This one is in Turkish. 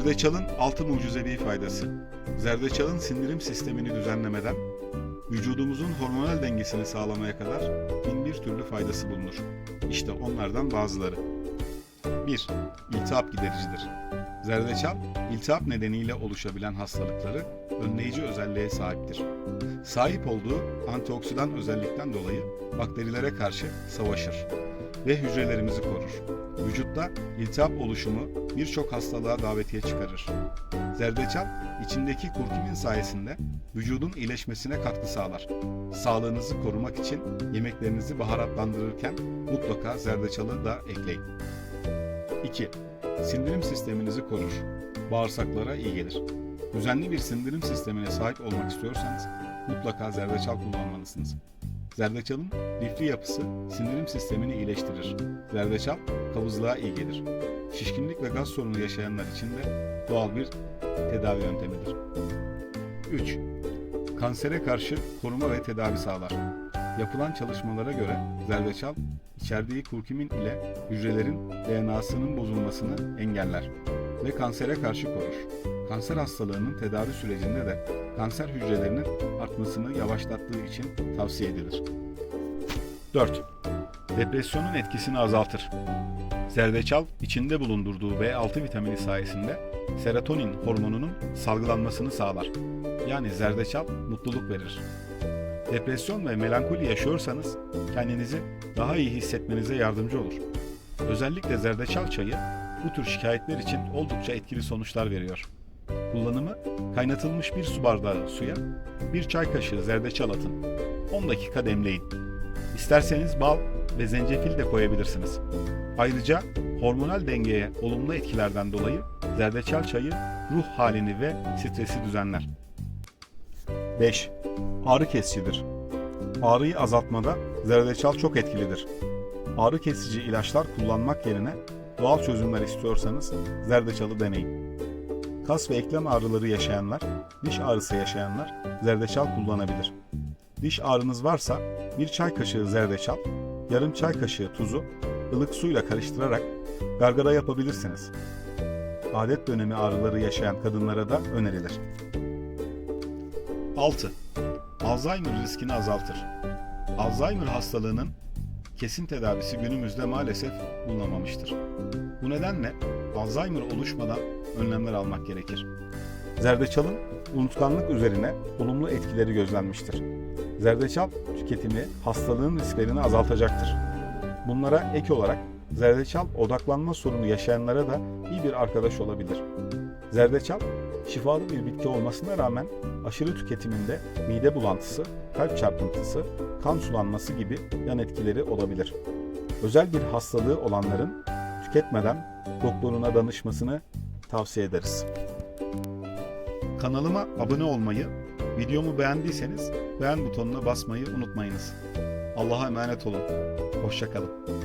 Zerdeçalın altı mucizevi faydası. Zerdeçalın sindirim sistemini düzenlemeden vücudumuzun hormonal dengesini sağlamaya kadar bin bir türlü faydası bulunur. İşte onlardan bazıları. 1. İltihap gidericidir. Zerdeçal, iltihap nedeniyle oluşabilen hastalıkları önleyici özelliğe sahiptir. Sahip olduğu antioksidan özellikten dolayı bakterilere karşı savaşır ve hücrelerimizi korur. Vücutta iltihap oluşumu birçok hastalığa davetiye çıkarır. Zerdeçal, içindeki kurkumin sayesinde vücudun iyileşmesine katkı sağlar. Sağlığınızı korumak için yemeklerinizi baharatlandırırken mutlaka zerdeçalı da ekleyin. 2. Sindirim sisteminizi korur. Bağırsaklara iyi gelir. Düzenli bir sindirim sistemine sahip olmak istiyorsanız mutlaka zerdeçal kullanmalısınız. Zerdeçalın lifli yapısı sindirim sistemini iyileştirir. Zerdeçal kabızlığa iyi gelir. Şişkinlik ve gaz sorunu yaşayanlar için de doğal bir tedavi yöntemidir. 3. Kansere karşı koruma ve tedavi sağlar. Yapılan çalışmalara göre zerdeçal içerdiği kurkumin ile hücrelerin DNA'sının bozulmasını engeller ve kansere karşı korur. Kanser hastalığının tedavi sürecinde de kanser hücrelerinin artmasını yavaşlattığı için tavsiye edilir. 4. Depresyonun etkisini azaltır. Zerdeçal içinde bulundurduğu B6 vitamini sayesinde serotonin hormonunun salgılanmasını sağlar. Yani zerdeçal mutluluk verir. Depresyon ve melankoli yaşıyorsanız kendinizi daha iyi hissetmenize yardımcı olur. Özellikle zerdeçal çayı bu tür şikayetler için oldukça etkili sonuçlar veriyor. Kullanımı kaynatılmış bir su bardağı suya bir çay kaşığı zerdeçal atın. 10 dakika demleyin. İsterseniz bal ve zencefil de koyabilirsiniz. Ayrıca hormonal dengeye olumlu etkilerden dolayı zerdeçal çayı ruh halini ve stresi düzenler. 5. Ağrı kesicidir. Ağrıyı azaltmada zerdeçal çok etkilidir. Ağrı kesici ilaçlar kullanmak yerine doğal çözümler istiyorsanız zerdeçalı deneyin. Kas ve eklem ağrıları yaşayanlar, diş ağrısı yaşayanlar zerdeçal kullanabilir. Diş ağrınız varsa bir çay kaşığı zerdeçal, yarım çay kaşığı tuzu ılık suyla karıştırarak gargara yapabilirsiniz. Adet dönemi ağrıları yaşayan kadınlara da önerilir. 6. Alzheimer riskini azaltır. Alzheimer hastalığının kesin tedavisi günümüzde maalesef bulunamamıştır. Bu nedenle Alzheimer oluşmadan önlemler almak gerekir. Zerdeçalın unutkanlık üzerine olumlu etkileri gözlenmiştir. Zerdeçal tüketimi hastalığın risklerini azaltacaktır. Bunlara ek olarak zerdeçal odaklanma sorunu yaşayanlara da iyi bir arkadaş olabilir. Zerdeçal şifalı bir bitki olmasına rağmen aşırı tüketiminde mide bulantısı, kalp çarpıntısı, kan sulanması gibi yan etkileri olabilir. Özel bir hastalığı olanların tüketmeden doktoruna danışmasını tavsiye ederiz. Kanalıma abone olmayı, videomu beğendiyseniz beğen butonuna basmayı unutmayınız. Allah'a emanet olun. Hoşçakalın.